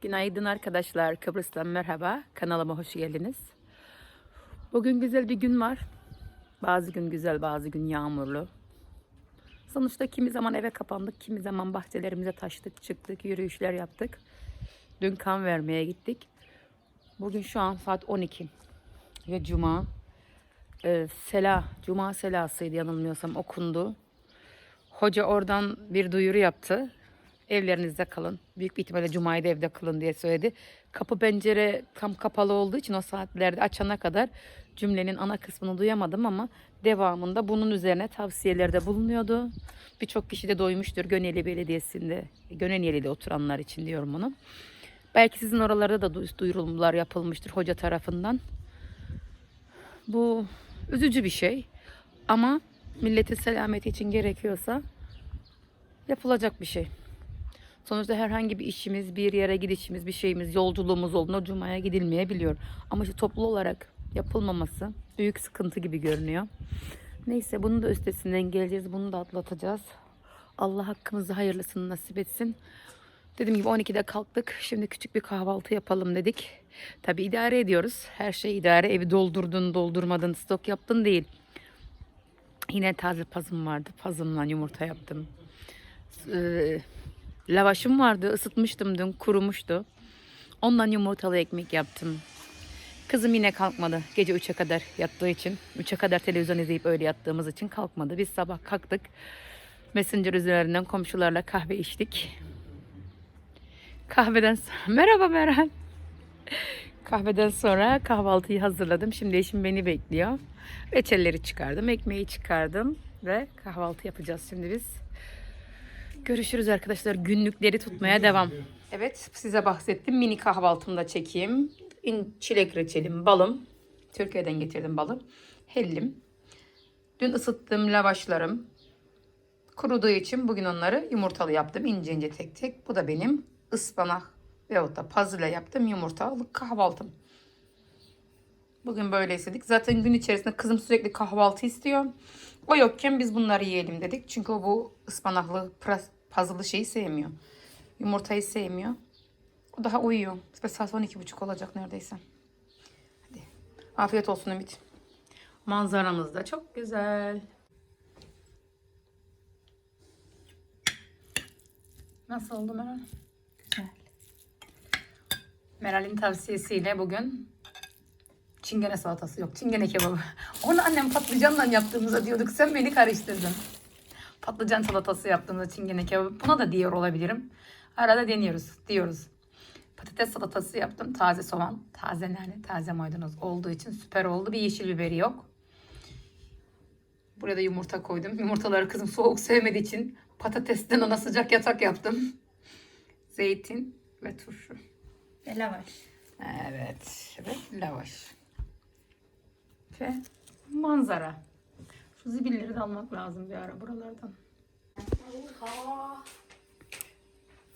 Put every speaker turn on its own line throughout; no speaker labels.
Günaydın arkadaşlar. Kıbrıs'tan merhaba. Kanalıma hoş geldiniz. Bugün güzel bir gün var. Bazı gün güzel, bazı gün yağmurlu. Sonuçta kimi zaman eve kapandık, kimi zaman bahçelerimize taştık, çıktık, yürüyüşler yaptık. Dün kan vermeye gittik. Bugün şu an saat 12 ve cuma. Ee, sela, cuma selasıydı yanılmıyorsam okundu. Hoca oradan bir duyuru yaptı. Evlerinizde kalın. Büyük bir ihtimalle cumayı da evde kılın diye söyledi. Kapı pencere tam kapalı olduğu için o saatlerde açana kadar cümlenin ana kısmını duyamadım ama devamında bunun üzerine tavsiyelerde bulunuyordu. Birçok kişi de doymuştur Göneli Belediyesi'nde, Göneniyeli'de oturanlar için diyorum bunu. Belki sizin oralarda da du- duyurulmalar yapılmıştır hoca tarafından. Bu üzücü bir şey ama milletin selameti için gerekiyorsa yapılacak bir şey. Sonuçta herhangi bir işimiz, bir yere gidişimiz, bir şeyimiz, yolculuğumuz olduğunda cumaya gidilmeyebiliyor. Ama işte toplu olarak yapılmaması büyük sıkıntı gibi görünüyor. Neyse bunun da üstesinden geleceğiz. Bunu da atlatacağız. Allah hakkımızda hayırlısını nasip etsin. Dediğim gibi 12'de kalktık. Şimdi küçük bir kahvaltı yapalım dedik. Tabi idare ediyoruz. Her şey idare. Evi doldurdun, doldurmadın, stok yaptın değil. Yine taze pazım vardı. Pazımla yumurta yaptım. Ee, lavaşım vardı. ısıtmıştım dün. Kurumuştu. Ondan yumurtalı ekmek yaptım. Kızım yine kalkmadı. Gece 3'e kadar yattığı için. 3'e kadar televizyon izleyip öyle yattığımız için kalkmadı. Biz sabah kalktık. Messenger üzerinden komşularla kahve içtik. Kahveden sonra... Merhaba Meral. Kahveden sonra kahvaltıyı hazırladım. Şimdi eşim beni bekliyor. Reçelleri çıkardım, ekmeği çıkardım ve kahvaltı yapacağız şimdi biz. Görüşürüz arkadaşlar. Günlükleri tutmaya devam. Evet, size bahsettim. Mini kahvaltımda çekeyim. Çilek reçelim, balım. Türkiye'den getirdim balım. Hellim. Dün ısıttığım lavaşlarım. Kuruduğu için bugün onları yumurtalı yaptım. ince ince tek tek. Bu da benim ıspanak veyahut da pazıyla yaptığım yumurtalı kahvaltım. Bugün böyle istedik. Zaten gün içerisinde kızım sürekli kahvaltı istiyor. O yokken biz bunları yiyelim dedik. Çünkü o bu ıspanaklı puzzle'lı şeyi sevmiyor. Yumurtayı sevmiyor. O daha uyuyor. Ve saat 12.30 olacak neredeyse. Hadi. Afiyet olsun Ümit. Manzaramız da çok güzel. Nasıl oldu Meral? Güzel. Meral'in tavsiyesiyle bugün çingene salatası yok. Çingene kebabı. Onu annem patlıcanla yaptığımızda diyorduk. Sen beni karıştırdın. Patlıcan salatası yaptığımızda çingene kebabı. Buna da diyor olabilirim. Arada deniyoruz. Diyoruz. Patates salatası yaptım. Taze soğan. Taze nane. Taze maydanoz olduğu için süper oldu. Bir yeşil biberi yok. Buraya da yumurta koydum. Yumurtaları kızım soğuk sevmediği için patatesten ona sıcak yatak yaptım. Zeytin ve turşu.
Ve lavaş.
Evet. Evet. Lavaş. Ve manzara. Zibilleri de almak lazım bir ara buralardan.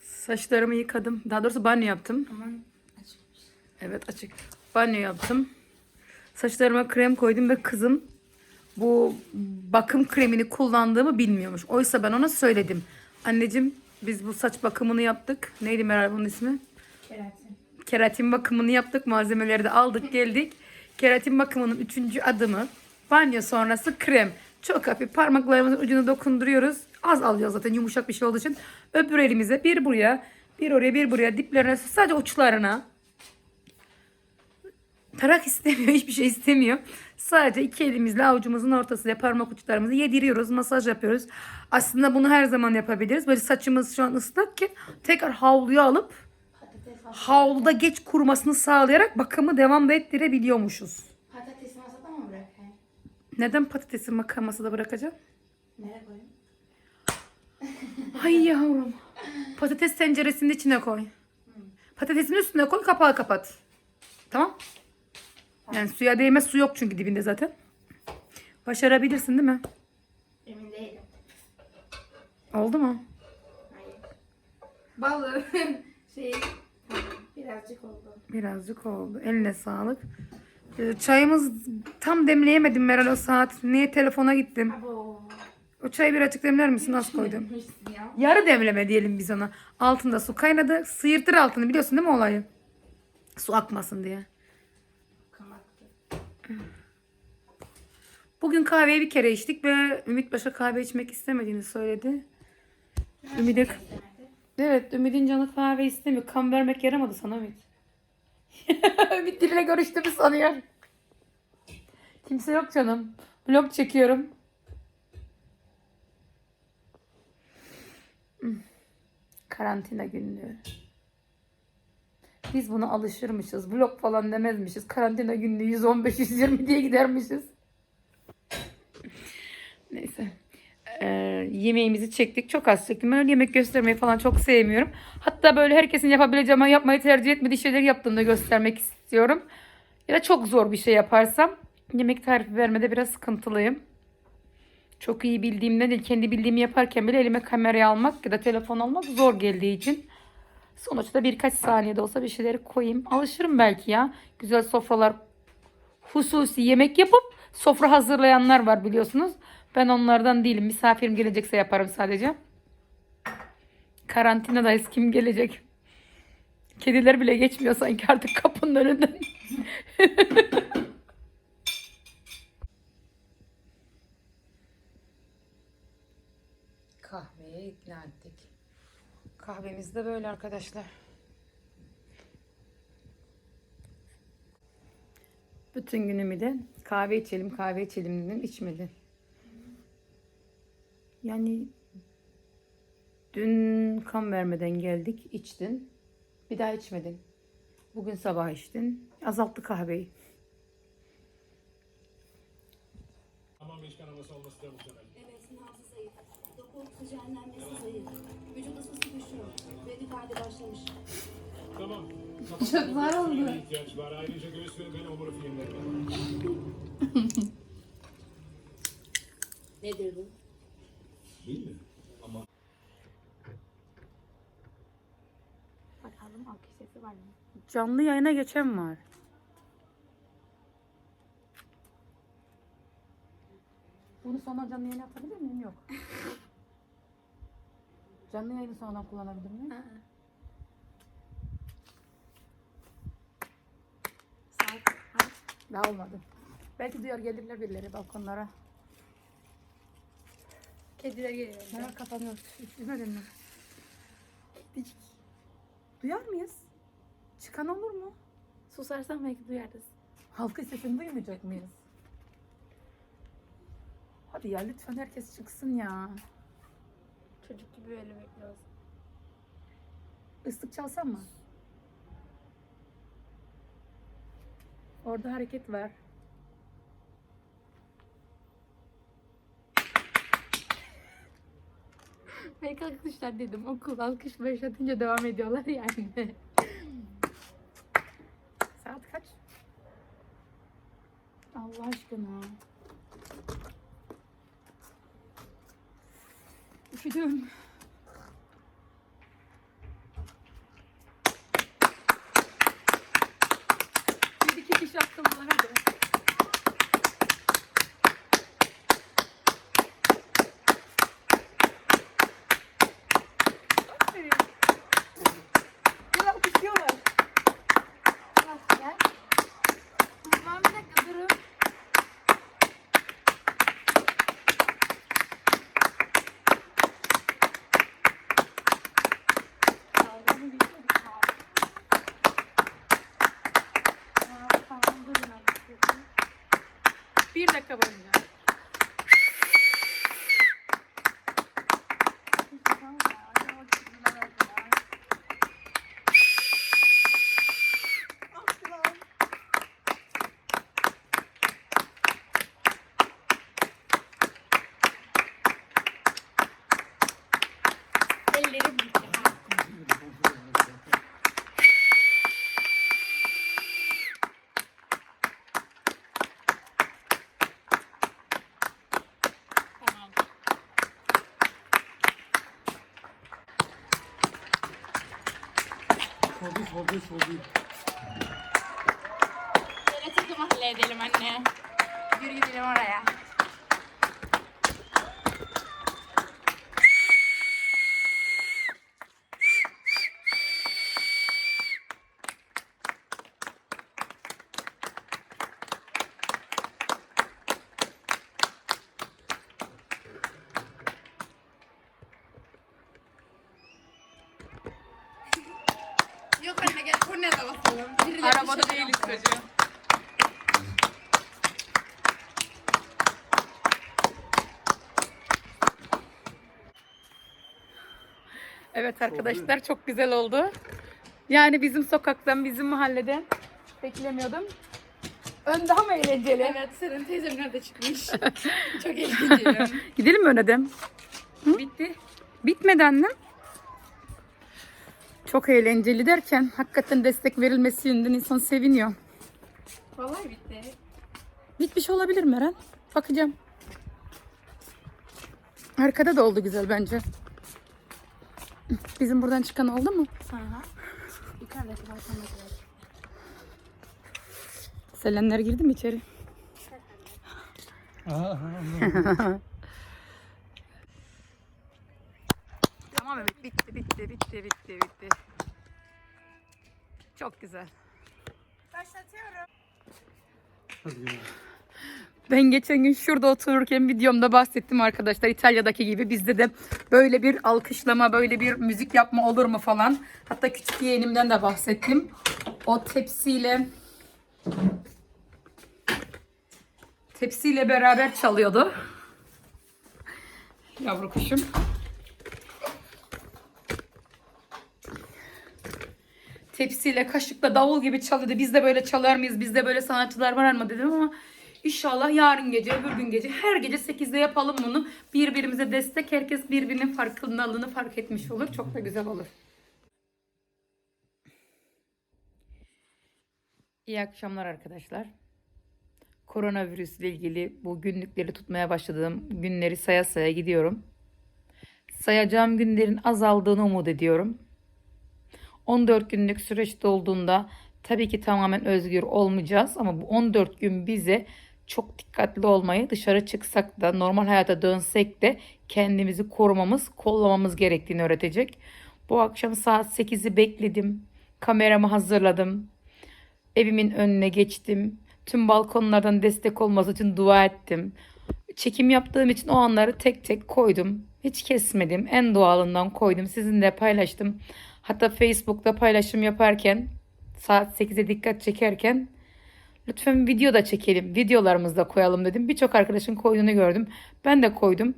Saçlarımı yıkadım. Daha doğrusu banyo yaptım.
Aman açıkmış.
Evet açık. Banyo yaptım. Saçlarıma krem koydum ve kızım bu bakım kremini kullandığımı bilmiyormuş. Oysa ben ona söyledim. Anneciğim biz bu saç bakımını yaptık. Neydi Meral bunun ismi?
Keratin.
Keratin bakımını yaptık. Malzemeleri de aldık geldik. Keratin bakımının üçüncü adımı banyo sonrası krem. Çok hafif parmaklarımızın ucunu dokunduruyoruz. Az alıyoruz zaten yumuşak bir şey olduğu için. Öbür elimize bir buraya bir oraya bir buraya diplerine sadece uçlarına tarak istemiyor, hiçbir şey istemiyor. Sadece iki elimizle avucumuzun ortasıyla parmak uçlarımızı yediriyoruz, masaj yapıyoruz. Aslında bunu her zaman yapabiliriz. Böyle saçımız şu an ıslak ki tekrar havluya alıp havluda geç kurumasını sağlayarak bakımı devam da ettirebiliyormuşuz.
patatesi masada mı bırakayım?
Neden patatesi maka- masada bırakacağım?
Nereye koyayım?
Hay yavrum. Patates tenceresinin içine koy. Patatesin üstüne koy kapağı kapat. Tamam. Yani suya değme su yok çünkü dibinde zaten. Başarabilirsin değil mi?
Emin değilim.
Oldu mu?
Hayır. Balı. şey birazcık oldu.
Birazcık oldu. Eline sağlık. Ee, Çayımız tam demleyemedim Meral o saat. Niye telefona gittim?
Abo.
O çayı birazcık demler misin? Az koydum. Yarı demleme diyelim biz ona. Altında su kaynadı. Sıyırtır altını biliyorsun değil mi olayı? Su akmasın diye. Bugün kahveyi bir kere içtik ve Ümit başka kahve içmek istemediğini söyledi. Ümit'e...
İstemedi.
Evet Ümit'in canı kahve istemiyor. Kan vermek yaramadı sana Ümit. Ümit diline görüştüğümü sanıyor. Kimse yok canım. Vlog çekiyorum. Karantina günlüğü. Biz buna alışırmışız. Vlog falan demezmişiz. Karantina günlüğü 115-120 diye gidermişiz. Neyse. Ee, yemeğimizi çektik. Çok az çektim. Ben öyle yemek göstermeyi falan çok sevmiyorum. Hatta böyle herkesin yapabileceği ama yapmayı tercih etmediği şeyleri yaptığımda göstermek istiyorum. Ya da çok zor bir şey yaparsam yemek tarifi vermede biraz sıkıntılıyım. Çok iyi bildiğimden değil, kendi bildiğimi yaparken bile elime kamerayı almak ya da telefon almak zor geldiği için sonuçta birkaç saniyede olsa bir şeyleri koyayım. Alışırım belki ya. Güzel sofralar hususi yemek yapıp sofra hazırlayanlar var biliyorsunuz. Ben onlardan değilim. Misafirim gelecekse yaparım sadece. Karantinadayız. Kim gelecek? Kediler bile geçmiyor sanki artık kapının önünden. Kahveye ikna ettik. Kahvemiz de böyle arkadaşlar. Bütün günümü de kahve içelim kahve içelim dedim içmedi. Yani dün kan vermeden geldik içtin. Bir daha içmedin. Bugün sabah içtin. Azalttı kahveyi.
Ama beş kanaması olması da muhtemel.
Evet, nabzı zayıf. Doku oksijenlenmesi zayıf. Vücut ısısı düşüyor. Bradikard'i başlamış.
Tamam.
Çok zor oldu.
ihtiyaç var. Ayrıca göğüs ve ben omuru filmleri var.
Nedir bu?
Bilmiyorum. Ama
Bakalım alkış sesi var mı?
Canlı yayına geçen var. Bunu sonra canlı yayına atabilir miyim? Yok. canlı yayını sonradan kullanabilir miyim?
Saat kaç?
Daha olmadı. Belki duyar gelirler birileri balkonlara.
Kediler geliyor.
Hemen kapanıyor. Üstüne mi? Duyar mıyız? Çıkan olur mu?
Susarsan belki duyarız.
Halkın sesini duymayacak mıyız? Hadi ya lütfen herkes çıksın ya.
Çocuk gibi öyle bekliyoruz.
Islık çalsam mı? Orada hareket var.
Belki alkışlar dedim. Okul alkış başlatınca devam ediyorlar yani.
Saat kaç? Allah aşkına. Üşüdüm. Bir iki kişi akıllılar hadi. Aferin. Gel alkışlıyorlar.
Nasıl gel? Tamam bir dakika durun. Kavgamı geçiyoruz. Tamam, tamam durun artık.
Bir dakika boyunca.
Tamam ya, hadi bakayım, hadi ya. Ellerim gitti. Tamam.
Fobi fobi fobi.
Böyle takımı halledelim anne. Yürü gidelim oraya. Kornaya da basalım. Birileri
Arabada
bir şey
değiliz
yapar.
çocuğum. Evet arkadaşlar çok güzel oldu. Yani bizim sokaktan, bizim mahalleden beklemiyordum. Ön daha mı eğlenceli?
Evet Seren teyzem nerede çıkmış? Çok eğlenceli.
Gidelim mi öne
Bitti.
Bitmedi annem. Çok eğlenceli derken hakikaten destek verilmesi yönünden insan seviniyor.
Vallahi bitti.
Bitmiş olabilir mi Eren? Bakacağım. Arkada da oldu güzel bence. Bizim buradan çıkan oldu mu?
Aha. Yukarıdaki balkondakiler.
Selenler girdi mi içeri? tamam evet bitti bitti bitti bitti bitti. Çok güzel. Ben geçen gün şurada otururken videomda bahsettim arkadaşlar İtalya'daki gibi bizde de böyle bir alkışlama böyle bir müzik yapma olur mu falan. Hatta küçük yeğenimden de bahsettim. O tepsiyle tepsiyle beraber çalıyordu. Yavru kuşum. Tepsiyle, kaşıkla, davul gibi çalıyordu. Biz de böyle çalar mıyız? Bizde böyle sanatçılar var mı dedim ama inşallah yarın gece, öbür gün gece, her gece 8'de yapalım bunu. Birbirimize destek, herkes birbirinin farkındalığını fark etmiş olur. Çok da güzel olur. İyi akşamlar arkadaşlar. Koronavirüsle ilgili bu günlükleri tutmaya başladığım günleri saya saya gidiyorum. Sayacağım günlerin azaldığını umut ediyorum. 14 günlük süreç dolduğunda tabii ki tamamen özgür olmayacağız ama bu 14 gün bize çok dikkatli olmayı dışarı çıksak da normal hayata dönsek de kendimizi korumamız, kollamamız gerektiğini öğretecek. Bu akşam saat 8'i bekledim. Kameramı hazırladım. Evimin önüne geçtim. Tüm balkonlardan destek olması için dua ettim. Çekim yaptığım için o anları tek tek koydum. Hiç kesmedim. En doğalından koydum. Sizinle paylaştım. Hatta Facebook'ta paylaşım yaparken saat 8'e dikkat çekerken lütfen video da çekelim. Videolarımızı da koyalım dedim. Birçok arkadaşın koyduğunu gördüm. Ben de koydum.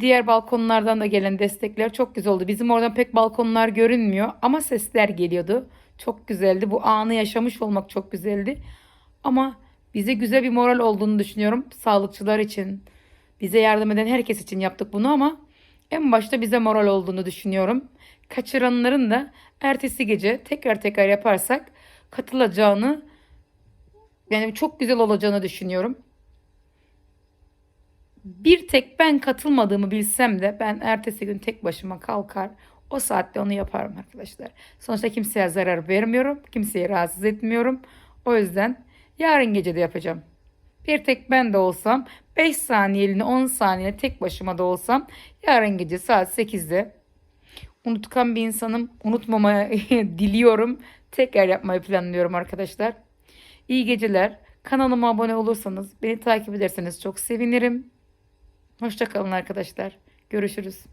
Diğer balkonlardan da gelen destekler çok güzel oldu. Bizim oradan pek balkonlar görünmüyor ama sesler geliyordu. Çok güzeldi. Bu anı yaşamış olmak çok güzeldi. Ama bize güzel bir moral olduğunu düşünüyorum. Sağlıkçılar için, bize yardım eden herkes için yaptık bunu ama en başta bize moral olduğunu düşünüyorum. Kaçıranların da ertesi gece tekrar tekrar yaparsak katılacağını yani çok güzel olacağını düşünüyorum. Bir tek ben katılmadığımı bilsem de ben ertesi gün tek başıma kalkar o saatte onu yaparım arkadaşlar. Sonuçta kimseye zarar vermiyorum. Kimseyi rahatsız etmiyorum. O yüzden yarın gece de yapacağım. Bir tek ben de olsam 5 saniyeliğine 10 saniye tek başıma da olsam yarın gece saat 8'de unutkan bir insanım. Unutmamayı diliyorum. Tekrar yapmayı planlıyorum arkadaşlar. İyi geceler. Kanalıma abone olursanız, beni takip ederseniz çok sevinirim. Hoşçakalın arkadaşlar. Görüşürüz.